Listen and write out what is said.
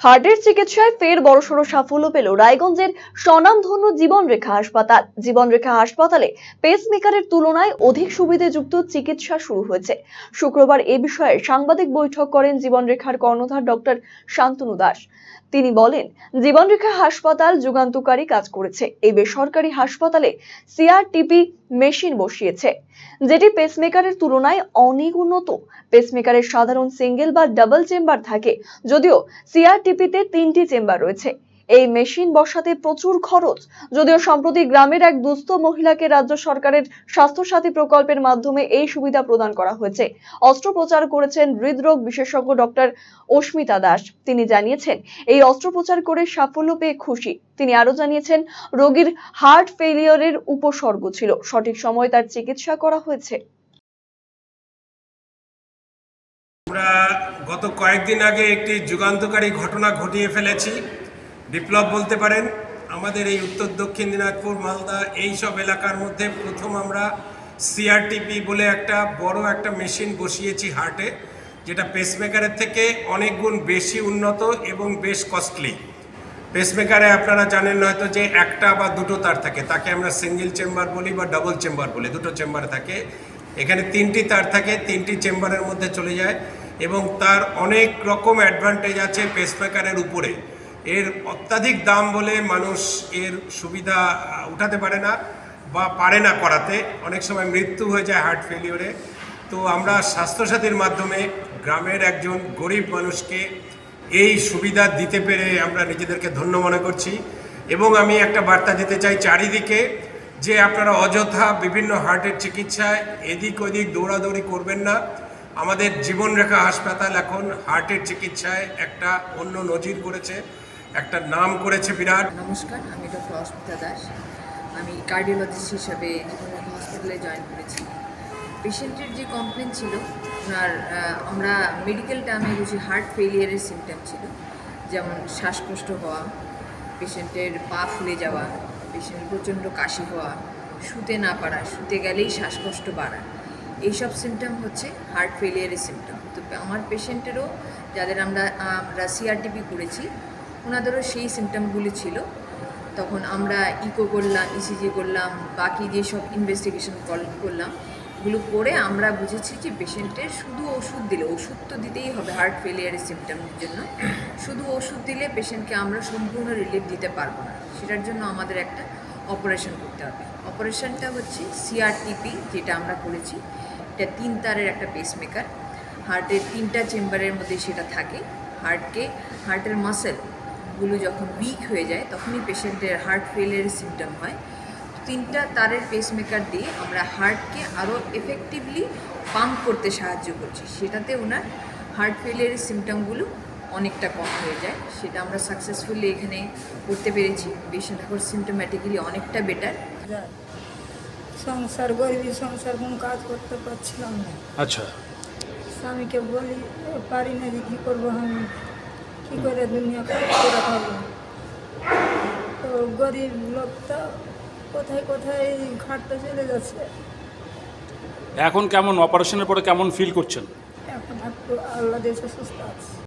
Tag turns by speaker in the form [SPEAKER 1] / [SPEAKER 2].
[SPEAKER 1] হার্টের চিকিৎসায় ফের বড়সড় সাফল্য পেল রায়গঞ্জের স্বনামধন্য জীবনরেখা হাসপাতাল। জীবনরেখা হাসপাতালে পেসমেকারের তুলনায় অধিক সুবিধাযুক্ত চিকিৎসা শুরু হয়েছে। শুক্রবার এ বিষয়ে সাংবাদিক বৈঠক করেন জীবনরেখার কর্ণধার ডক্টর শান্তনু দাস। তিনি বলেন, জীবনরেখা হাসপাতাল যুগান্তকারী কাজ করেছে। এই বেসরকারি হাসপাতালে সিআরটিপি মেশিন বসিয়েছে, যেটি পেসমেকারের তুলনায় অনেক উন্নত। পেসমেকারের সাধারণ সিঙ্গেল বা ডাবল চেম্বার থাকে, যদিও সিআরটিপিতে তিনটি চেম্বার রয়েছে। এই মেশিন বসাতে প্রচুর খরচ। যদিও সম্প্রতি গ্রামের এক দুস্থ মহিলাকে রাজ্য সরকারের স্বাস্থ্যসাথী প্রকল্পের মাধ্যমে এই সুবিধা প্রদান করা হয়েছে। অস্ত্রোপচার করেছেন হৃদরোগ বিশেষজ্ঞ ডক্টর অস্মিতা দাস। তিনি জানিয়েছেন, এই অস্ত্রোপচার করে সাফল্য পেয়ে খুশি। তিনি আরও জানিয়েছেন, রোগীর হার্ট ফেলিওরের উপসর্গ ছিল। সঠিক সময়ে তার চিকিৎসা করা হয়েছে।
[SPEAKER 2] আমরা গত কয়েকদিন আগে একটি যুগান্তকারী ঘটনা ঘটিয়ে ফেলেছি। বিপ্লব বলতে পারেন, আমাদের এই উত্তর দক্ষিণ দিনাজপুর, মালদা এই সব এলাকার মধ্যে প্রথম আমরা সিআরটিপি বলে একটা বড় একটা মেশিন বসিয়েছি হার্টে যেটা পেসমেকারের থেকে অনেক গুণ বেশি উন্নত এবং বেশ কস্টলি পেসমেকারে আপনারা জানেন হয়তো যে একটা বা দুটো তার থাকে, তাকে আমরা সিঙ্গেল চেম্বার বলি বা ডাবল চেম্বার বলি, দুটো চেম্বার থাকে। এখানে তিনটি তার থাকে, তিনটি চেম্বারের মধ্যে চলে যায়। এবং তার অনেক রকম অ্যাডভান্টেজ আছে পেসমেকারের উপরে। এর অত্যাধিক দাম বলে মানুষ এর সুবিধা উঠাতে পারে না বা পারে না করাতে। অনেক সময় মৃত্যু হয়ে যায় হার্ট ফেলিওরে তো আমরা স্বাস্থ্যসাথীর মাধ্যমে গ্রামের একজন গরিব মানুষকে এই সুবিধা দিতে পেরে আমরা নিজেদেরকে ধন্য মনে করছি। এবং আমি একটা বার্তা দিতে চাই চারিদিকে যে আপনারা অযথা বিভিন্ন হার্টের চিকিৎসায় এদিক ওদিক দৌড়াদৌড়ি করবেন না। আমাদের জীবনরেখা হাসপাতাল এখন হার্টের চিকিৎসায় একটা অন্য নজির করেছে, একটা নাম করেছে বিরাট।
[SPEAKER 3] নমস্কার, আমি ডক্টর অস্মিতা দাস। আমি কার্ডিওলজিস্ট হিসাবে জীবনরেখা হসপিটালে জয়েন করেছি। পেশেন্টের যে কমপ্লেন ছিল, ওনার আমরা মেডিকেল টার্মে বুঝি হার্ট ফেলিয়ারের সিমটম ছিল। যেমন শ্বাসকষ্ট হওয়া, পেশেন্টের পা ফুলে যাওয়া, পেশেন্টের প্রচণ্ড কাশি হওয়া, শুতে না পারা, শুতে গেলেই শ্বাসকষ্ট বাড়া। এইসব সিমটম হচ্ছে হার্ট ফেলিয়ারের সিমটম তো আমার পেশেন্টেরও যাদের আমরা আমরা সিআরটিপি করেছি, ওনাদেরও সেই সিমটমগুলি ছিল। তখন আমরা ইকো করলাম ইসিজি করলাম, বাকি যেসব ইনভেস্টিগেশন কল, করলাম, এগুলো করে আমরা বুঝেছি যে পেশেন্টের শুধু ওষুধ দিলে, ওষুধ তো দিতেই হবে হার্ট ফেলিয়ারের সিমটমের জন্য। শুধু ওষুধ দিলে পেশেন্টকে আমরা সম্পূর্ণ রিলিফ দিতে পারব না। সেটার জন্য আমাদের একটা অপারেশন করতে হবে। অপারেশনটা হচ্ছে সিআরটিপি যেটা আমরা করেছি। এটা তিন তারের একটা পেসমেকার হার্টের তিনটা চেম্বারের মধ্যে সেটা থাকে। হার্টকে হার্টের মাসেলগুলো যখন উইক হয়ে যায়, তখনই পেশেন্টের হার্ট ফেলের সিমটম হয়। তিনটা তারের পেসমেকার দিয়ে আমরা হার্টকে আরও এফেক্টিভলি পাম্প করতে সাহায্য করছি। সেটাতে ওনার হার্ট ফেলের সিমটমগুলো অনেকটা কম হয়ে যায়। সেটা আমরা সাকসেসফুলি এখানে করতে পেরেছি। পেশেন্ট এখন সিমটোম্যাটিক্যালি অনেকটা বেটার
[SPEAKER 4] সংসার গরিবী সংসার কোনো কাজ করতে পারছিলাম না।
[SPEAKER 5] আচ্ছা।
[SPEAKER 4] স্বামীকে বলি "এ, পারি না যে কী করব আমি কী করে দুনিয়া করে খাব? তো গরিব লোকটা কোথায় কোথায় ঘাটতে চলে যাচ্ছে
[SPEAKER 5] এখন কেমন অপারেশনের পরে কেমন ফিল করছেন?
[SPEAKER 4] এখন একটু আল্লাহ দেশে সুস্থ আছে।